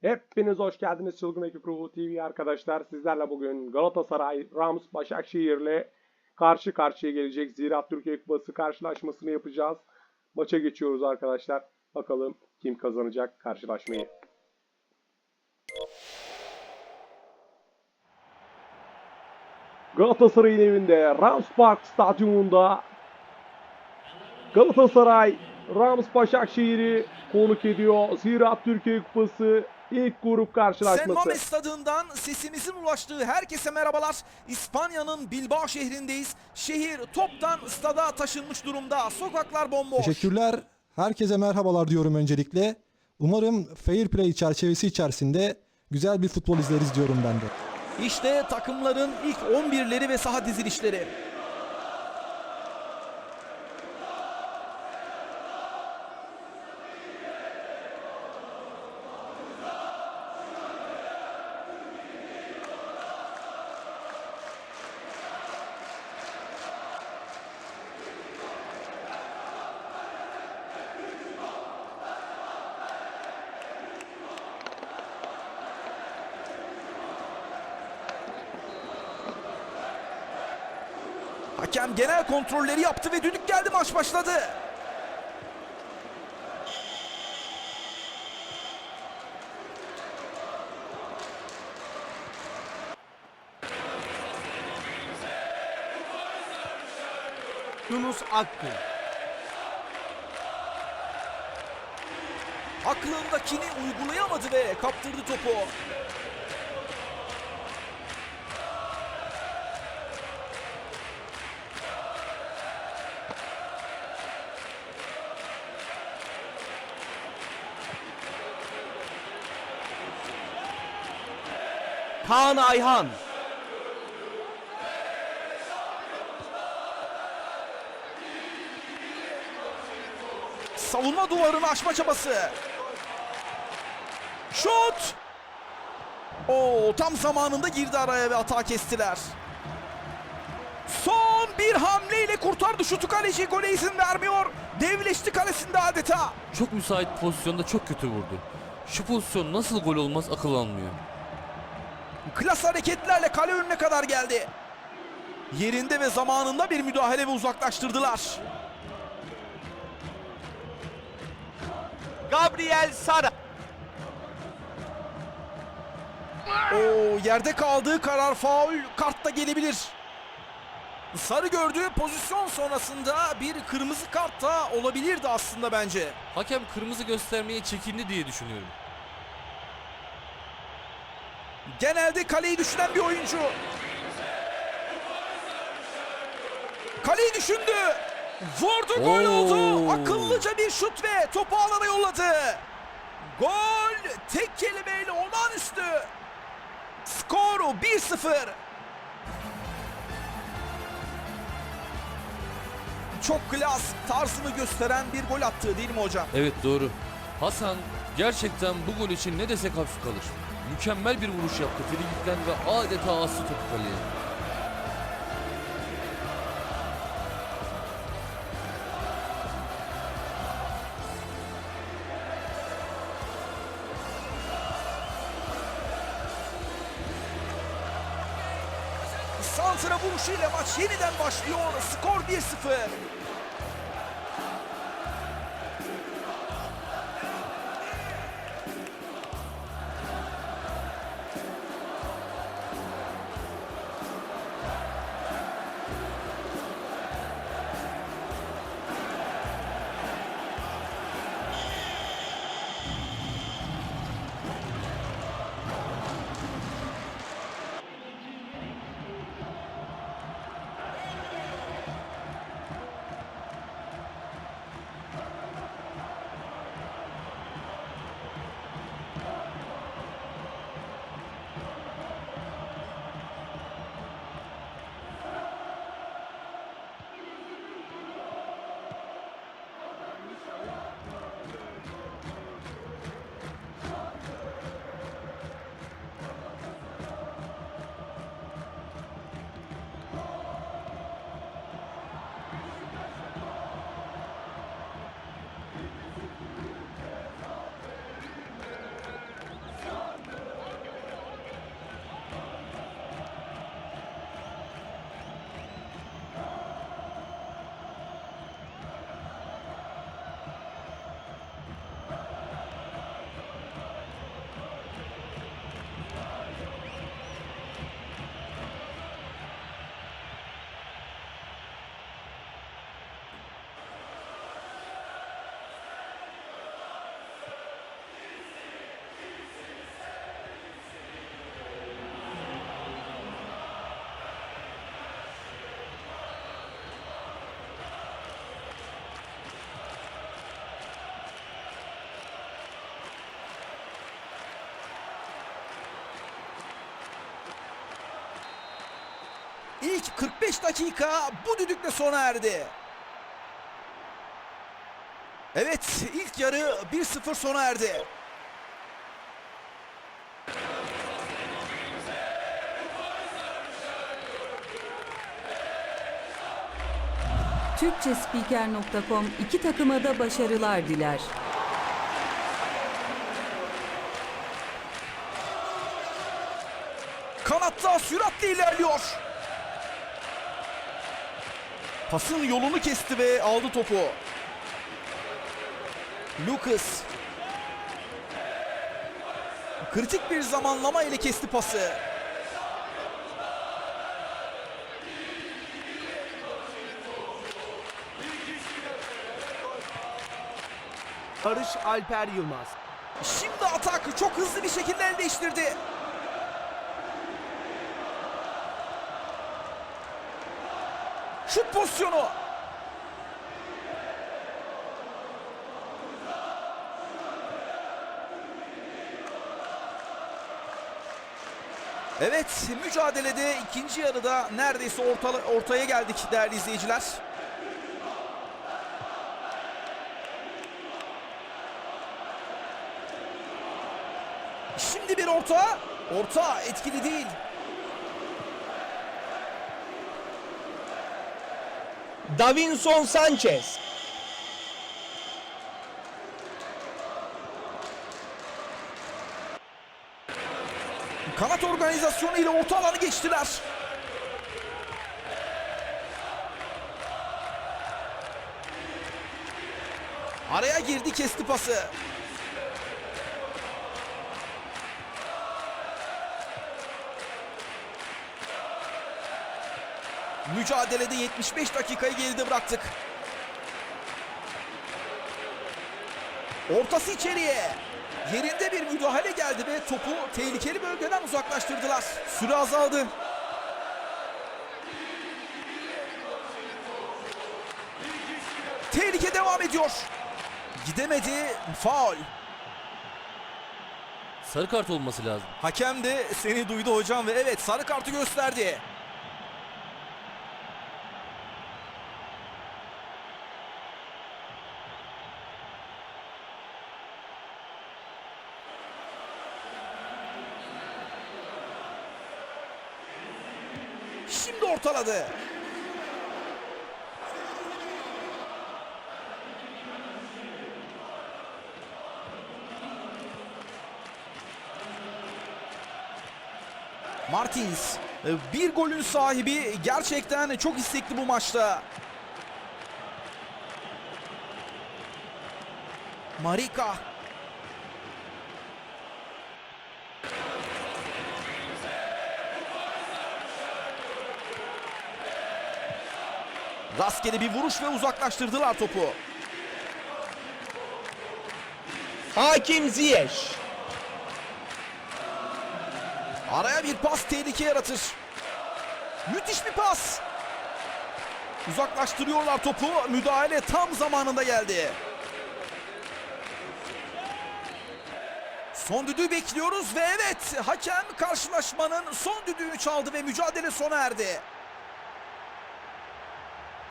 Hepiniz hoş geldiniz Çılgın Ekip Ruhu TV arkadaşlar. Sizlerle bugün Galatasaray, Rams, Başakşehir'le karşı karşıya gelecek Ziraat Türkiye Kupası karşılaşmasını yapacağız. Maça geçiyoruz arkadaşlar. Bakalım kim kazanacak karşılaşmayı. Galatasaray'ın evinde Rams Park Stadyumunda Galatasaray Rams Başakşehir'i konuk ediyor. Ziraat Türkiye Kupası ilk grup Sen karşılaşması. Mames stadından sesimizin ulaştığı herkese merhabalar. İspanya'nın Bilbao şehrindeyiz. Şehir toptan stada taşınmış durumda. Sokaklar bomboş. Teşekkürler. Herkese merhabalar diyorum öncelikle. Umarım fair play çerçevesi içerisinde güzel bir futbol izleriz diyorum ben de. İşte takımların ilk 11'leri ve saha dizilişleri. Hakem genel kontrolleri yaptı ve düdük geldi maç başladı. Yunus Akgün. Aklındakini uygulayamadı ve kaptırdı topu. Kaan Ayhan. Savunma duvarını aşma çabası. Şut! Oo, tam zamanında girdi araya ve atağı kestiler. Son bir hamleyle kurtardı şutu kaleci gole izin vermiyor. Devleşti kalesinde adeta. Çok müsait pozisyonda çok kötü vurdu. Şu pozisyon nasıl gol olmaz akıl almıyor. Klas hareketlerle kale önüne kadar geldi. Yerinde ve zamanında bir müdahale ve uzaklaştırdılar. Gabriel Sara. Oo, yerde kaldığı karar faul kart da gelebilir. Sarı gördüğü pozisyon sonrasında bir kırmızı kart da olabilirdi aslında bence. Hakem kırmızı göstermeye çekindi diye düşünüyorum. Genelde kaleyi düşünen bir oyuncu. Kaleyi düşündü. Vurdu gol Oo. oldu. Akıllıca bir şut ve topu alana yolladı. Gol tek kelimeyle olağanüstü. Skoru 1-0. Çok klas tarzını gösteren bir gol attı değil mi hocam? Evet doğru. Hasan gerçekten bu gol için ne desek hafif kalır. Mükemmel bir vuruş yaptı Frikik'ten ve adeta astı topu kaleye. Santra vuruşuyla maç yeniden başlıyor. Skor 1-0. İlk 45 dakika bu düdükle sona erdi. Evet ilk yarı 1-0 sona erdi. Türkçespiker.com iki takıma da başarılar diler. Kanatta süratle ilerliyor. Pasın yolunu kesti ve aldı topu. Lucas. Kritik bir zamanlama ile kesti pası. Barış Alper Yılmaz. Şimdi atak çok hızlı bir şekilde el değiştirdi. Şut pozisyonu. Evet mücadelede ikinci yarıda neredeyse orta, ortaya geldik değerli izleyiciler. Şimdi bir orta. Orta etkili değil. Davinson Sanchez. Kanat organizasyonu ile orta alanı geçtiler. Araya girdi kesti pası. Mücadelede 75 dakikayı geride bıraktık. Ortası içeriye. Yerinde bir müdahale geldi ve topu tehlikeli bölgeden uzaklaştırdılar. Süre azaldı. Tehlike devam ediyor. Gidemedi. Faul. Sarı kart olması lazım. Hakem de seni duydu hocam ve evet sarı kartı gösterdi. Şimdi ortaladı. Martins e, bir golün sahibi gerçekten çok istekli bu maçta. Marika. Rastgele bir vuruş ve uzaklaştırdılar topu. Hakim Ziyech. Araya bir pas tehlike yaratır. Müthiş bir pas. Uzaklaştırıyorlar topu. Müdahale tam zamanında geldi. Son düdüğü bekliyoruz ve evet hakem karşılaşmanın son düdüğünü çaldı ve mücadele sona erdi.